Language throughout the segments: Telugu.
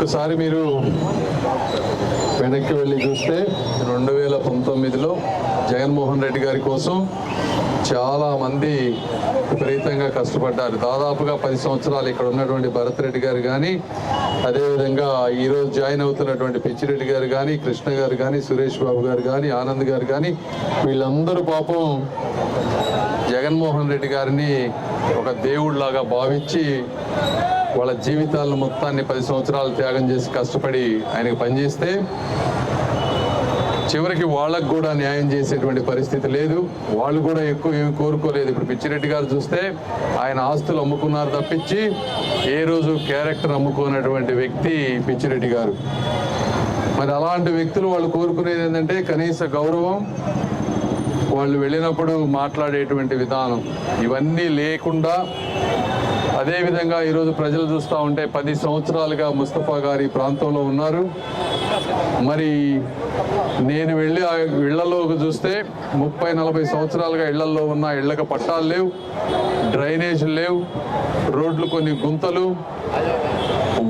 ఒక్కసారి మీరు వెనక్కి వెళ్ళి చూస్తే రెండు వేల పంతొమ్మిదిలో జగన్మోహన్ రెడ్డి గారి కోసం చాలామంది విపరీతంగా కష్టపడ్డారు. దాదాపుగా పది సంవత్సరాలు ఇక్కడ ఉన్నటువంటి భరత్ రెడ్డి గారు కానీ అదేవిధంగా ఈరోజు జాయిన్ అవుతున్నటువంటి పిచ్చిరెడ్డి గారు కానీ కృష్ణ గారు కానీ సురేష్ బాబు గారు కానీ ఆనంద్ గారు కానీ వీళ్ళందరూ పాపం జగన్మోహన్ రెడ్డి గారిని ఒక దేవుడిలాగా భావించి వాళ్ళ జీవితాలను మొత్తాన్ని పది సంవత్సరాలు త్యాగం చేసి కష్టపడి ఆయనకు పనిచేస్తే చివరికి వాళ్ళకు కూడా న్యాయం చేసేటువంటి పరిస్థితి లేదు. వాళ్ళు కూడా ఎక్కువ ఏమి కోరుకోలేదు. ఇప్పుడు పిచ్చిరెడ్డి గారు చూస్తే ఆయన ఆస్తులు అమ్ముకున్నారు తప్పించి ఏ రోజు క్యారెక్టర్ అమ్ముకున్నటువంటి వ్యక్తి పిచ్చిరెడ్డి గారు. మరి అలాంటి వ్యక్తులు వాళ్ళు కోరుకునేది ఏంటంటే కనీస గౌరవం వాళ్ళు వెళ్ళినప్పుడు మాట్లాడేటువంటి విధానం ఇవన్నీ లేకుండా అదేవిధంగా ఈరోజు ప్రజలు చూస్తూ ఉంటే పది సంవత్సరాలుగా ముస్తఫా గారి ప్రాంతంలో ఉన్నారు. మరి నేను వెళ్ళి ఆ ఇళ్ళలోకి చూస్తే ముప్పై నలభై సంవత్సరాలుగా ఇళ్ళలో ఉన్న ఇళ్ళకు పట్టాలు లేవు డ్రైనేజీలు లేవు రోడ్లు కొన్ని గుంతలు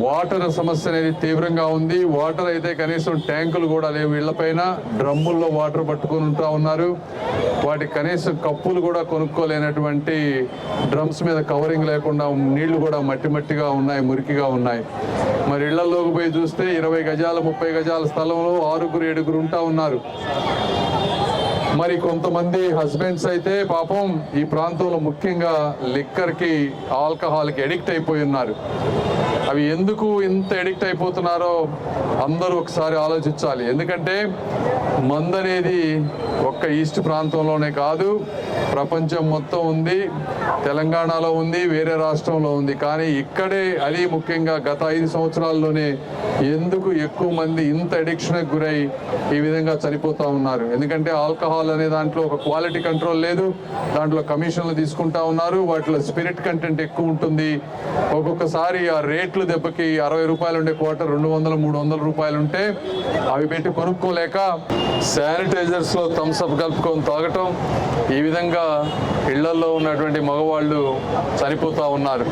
వాటర్ సమస్య అనేది తీవ్రంగా ఉంది. వాటర్ అయితే కనీసం ట్యాంకులు కూడా లేవు ఇళ్ళపైన. డ్రమ్ముల్లో వాటర్ పట్టుకొని ఉంటా ఉన్నారు. వాటి కనీసం కప్పులు కూడా కొనుక్కోలేనటువంటి డ్రమ్స్ మీద కవరింగ్ లేకుండా నీళ్ళు కూడా మట్టి మట్టిగా ఉన్నాయి మురికిగా ఉన్నాయి. మరి ఇళ్ళలోకి పోయి చూస్తే ఇరవై గజాల ముప్పై గజాల స్థలంలో ఆరుగురు ఏడుగురు ఉంటా ఉన్నారు. మరి కొంతమంది హస్బెండ్స్ అయితే పాపం ఈ ప్రాంతంలో ముఖ్యంగా లిక్కర్కి ఆల్కహాల్కి ఎడిక్ట్ అయిపోయి ఉన్నారు. అవి ఎందుకు ఇంత ఎడిక్ట్ అయిపోతున్నారో అందరూ ఒకసారి ఆలోచించాలి. ఎందుకంటే మందు అనేది ఒక్క ఈస్ట్ ప్రాంతంలోనే కాదు ప్రపంచం మొత్తం ఉంది తెలంగాణలో ఉంది వేరే రాష్ట్రంలో ఉంది. కానీ ఇక్కడే అది ముఖ్యంగా గత ఐదు సంవత్సరాల్లోనే ఎందుకు ఎక్కువ మంది ఇంత అడిక్షన్కి గురై ఈ విధంగా చనిపోతూ ఉన్నారు? ఎందుకంటే ఆల్కహాల్ కావాలనే దాంట్లో ఒక క్వాలిటీ కంట్రోల్ లేదు. దాంట్లో కమిషన్లు తీసుకుంటా ఉన్నారు. వాటిలో స్పిరిట్ కంటెంట్ ఎక్కువ ఉంటుంది. ఒక్కొక్కసారి ఆ రేట్లు దెబ్బకి అరవై రూపాయలు ఉండే క్వార్టర్ రెండు వందలు మూడు వందల రూపాయలు ఉంటే అవి పెట్టి కొనుక్కోలేక శానిటైజర్స్లో థమ్స్అప్ కలుపుకొని తాగటం ఈ విధంగా ఇళ్ళల్లో ఉన్నటువంటి మగవాళ్ళు చనిపోతా ఉన్నారు.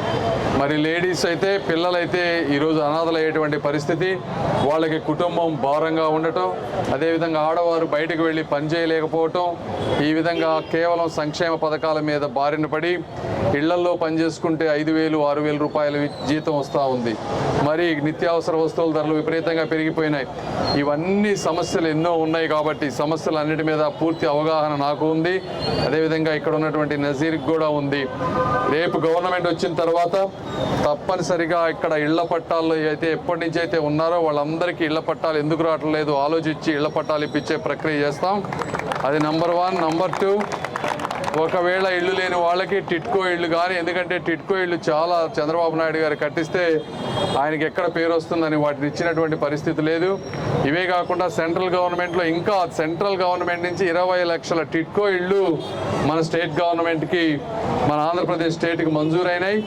మరి లేడీస్ అయితే పిల్లలైతే ఈరోజు అనాథలయ్యేటువంటి పరిస్థితి. వాళ్ళకి కుటుంబం భారంగా ఉండటం. అదేవిధంగా ఆడవారు బయటకు వెళ్ళి పని పోవటం ఈ విధంగా కేవలం సంక్షేమ పథకాల మీద బారిన పడి ఇళ్ళల్లో పనిచేసుకుంటే ఐదు వేలు ఆరు వేల రూపాయల జీతం వస్తూ ఉంది. మరి నిత్యావసర వస్తువుల ధరలు విపరీతంగా పెరిగిపోయినాయి. ఇవన్నీ సమస్యలు ఎన్నో ఉన్నాయి కాబట్టి సమస్యలు అన్నిటి మీద పూర్తి అవగాహన నాకు ఉంది. అదేవిధంగా ఇక్కడ ఉన్నటువంటి నజీర్కి కూడా ఉంది. రేపు గవర్నమెంట్ వచ్చిన తర్వాత తప్పనిసరిగా ఇక్కడ ఇళ్ళ పట్టాల్లో అయితే ఎప్పటి నుంచి అయితే ఉన్నారో వాళ్ళందరికీ ఇళ్ళ పట్టాలు ఎందుకు రావట్లేదు ఆలోచించి ఇళ్ళ పట్టాలు ఇప్పించే ప్రక్రియ చేస్తాం. అది నంబర్ వన్ నంబర్ టూ ఒకవేళ ఇల్లు లేని వాళ్ళకి టిట్కో ఇల్లు కానీ ఎందుకంటే టిట్కో ఇల్లు చాలా చంద్రబాబు నాయుడు గారు కట్టిస్తే ఆయనకి ఎక్కడ పేరు వస్తుందని వాటిని ఇచ్చినటువంటి పరిస్థితి లేదు. ఇవే కాకుండా సెంట్రల్ గవర్నమెంట్లో ఇంకా సెంట్రల్ గవర్నమెంట్ నుంచి ఇరవై లక్షల టిట్కో ఇళ్ళు మన స్టేట్ గవర్నమెంట్కి మన ఆంధ్రప్రదేశ్ స్టేట్కి మంజూరైనాయి.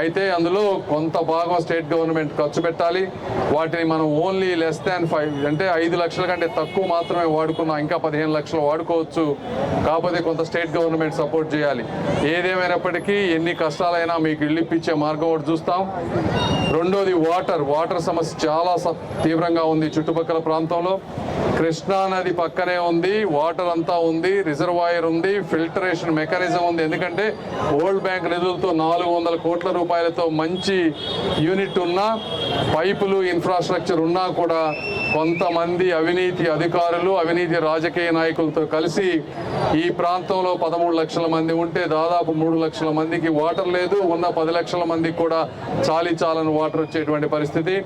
అయితే అందులో కొంత భాగం స్టేట్ గవర్నమెంట్ ఖర్చు పెట్టాలి. వాటిని మనం ఓన్లీ లెస్ దాన్ ఫైవ్ అంటే ఐదు లక్షల కంటే తక్కువ మాత్రమే వాడుకున్నాం. ఇంకా పదిహేను లక్షలు వాడుకోవచ్చు. కాకపోతే కొంత స్టేట్ గవర్నమెంట్ సపోర్ట్ చేయాలి. ఏదేమైనప్పటికీ ఎన్ని కష్టాలైనా మీకు ఇల్లు ఇప్పించే మార్గం ఒకటి చూస్తాం. రెండోది వాటర్. వాటర్ సమస్య చాలా తీవ్రంగా ఉంది చుట్టుపక్కల ప్రాంతంలో. కృష్ణా నది పక్కనే ఉంది వాటర్ అంతా ఉంది రిజర్వాయర్ ఉంది ఫిల్టరేషన్ మెకానిజం ఉంది. ఎందుకంటే వరల్డ్ బ్యాంక్ నిధులతో నాలుగు వందల కోట్ల రూపాయలతో మంచి యూనిట్ ఉన్నా పైపులు ఇన్ఫ్రాస్ట్రక్చర్ ఉన్నా కూడా కొంతమంది అవినీతి అధికారులు అవినీతి రాజకీయ నాయకులతో కలిసి ఈ ప్రాంతంలో పదమూడు లక్షల మంది ఉంటే దాదాపు మూడు లక్షల మందికి వాటర్ లేదు. ఉన్న పది లక్షల మందికి కూడా చాలీ చాలని వాటర్ వచ్చేటువంటి పరిస్థితి.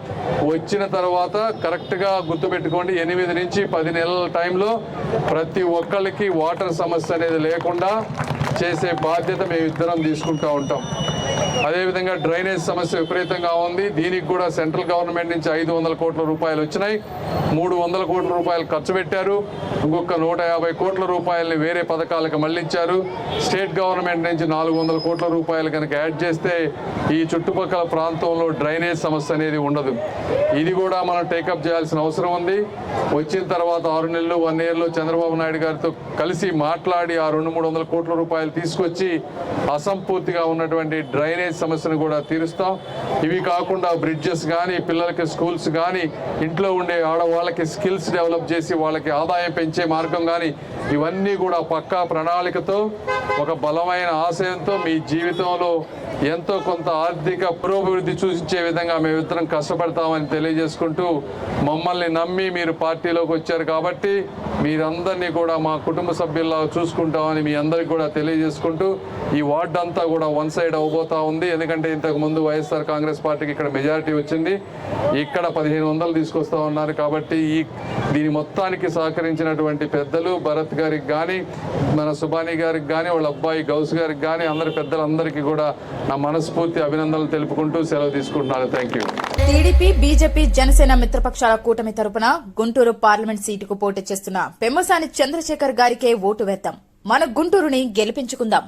వచ్చిన తర్వాత కరెక్ట్గా గుర్తుపెట్టుకోండి ఎనిమిది నుంచి పది నెలల టైంలో ప్రతి ఒక్కరికి వాటర్ సమస్య అనేది లేకుండా చేసే బాధ్యత మేము ఇద్దరం తీసుకుంటూ ఉంటాం. అదేవిధంగా డ్రైనేజ్ సమస్య విపరీతంగా ఉంది. దీనికి కూడా సెంట్రల్ గవర్నమెంట్ నుంచి ఐదు వందల కోట్ల రూపాయలు వచ్చినాయి. మూడు వందల కోట్ల రూపాయలు ఖర్చు పెట్టారు. ఇంకొక నూట యాభై కోట్ల రూపాయలని వేరే పథకాలకు మళ్ళించారు. స్టేట్ గవర్నమెంట్ నుంచి నాలుగు వందల కోట్ల రూపాయలు కనుక యాడ్ చేస్తే ఈ చుట్టుపక్కల ప్రాంతంలో డ్రైనేజ్ సమస్య అనేది ఉండదు. ఇది కూడా మనం టేకప్ చేయాల్సిన అవసరం ఉంది. వచ్చిన తర్వాత ఆరు నెలలు వన్ ఇయర్లో చంద్రబాబు నాయుడు గారితో కలిసి మాట్లాడి ఆ రెండు మూడు వందల కోట్ల రూపాయలు తీసుకొచ్చి అసంపూర్తిగా ఉన్నటువంటి డ్రైనేజ్ సమస్యను కూడా తీరుస్తాం. ఇవి కాకుండా బ్రిడ్జెస్ కానీ పిల్లలకి స్కూల్స్ కానీ ఇంట్లో ఉండే ఆడవాళ్ళకి స్కిల్స్ డెవలప్ చేసి వాళ్ళకి ఆదాయం పెంచే మార్గం కానీ ఇవన్నీ కూడా పక్కా ప్రణాళికతో ఒక బలమైన ఆశయంతో మీ జీవితంలో ఎంతో కొంత ఆర్థిక పురోభివృద్ధి చూసించే విధంగా మేమిద్దరం కష్టపడతామని తెలియజేసుకుంటూ మమ్మల్ని నమ్మి మీరు పార్టీలోకి వచ్చారు కాబట్టి మీరందరినీ కూడా మా కుటుంబ సభ్యుల్లా చూసుకుంటామని మీ అందరికి కూడా తెలియజేసుకుంటూ ఈ వార్డు అంతా కూడా వన్ సైడ్ అవబోతా ఉంది. ఎందుకంటే ఇంతకు ముందు వైఎస్ఆర్ కాంగ్రెస్ పార్టీకి ఇక్కడ మెజారిటీ వచ్చింది. ఇక్కడ పదిహేను వందలు తీసుకొస్తా ఉన్నారు కాబట్టి ఈ దీని మొత్తానికి సహకరించినటువంటి పెద్దలు భరత్ గారికి కానీ మన సుబానీ గారికి కానీ వాళ్ళ అబ్బాయి గౌస్ గారికి కానీ అందరి పెద్దలందరికీ కూడా నా మనస్ఫూర్తి అభినందనలు తెలుపుకుంటూ సెలవు తీసుకుంటున్నాను. Thank you TDP BJP Janasena మిత్రపక్షాల కూటమి తరపున గుంటూరు పార్లమెంట్ సీటుకు పోటీ చేస్తున్న పెమ్మసాని చంద్రశేఖర్ గారికే ఓటు వేద్దాం. మన గుంటూరుని గెలిపించుకుందాం.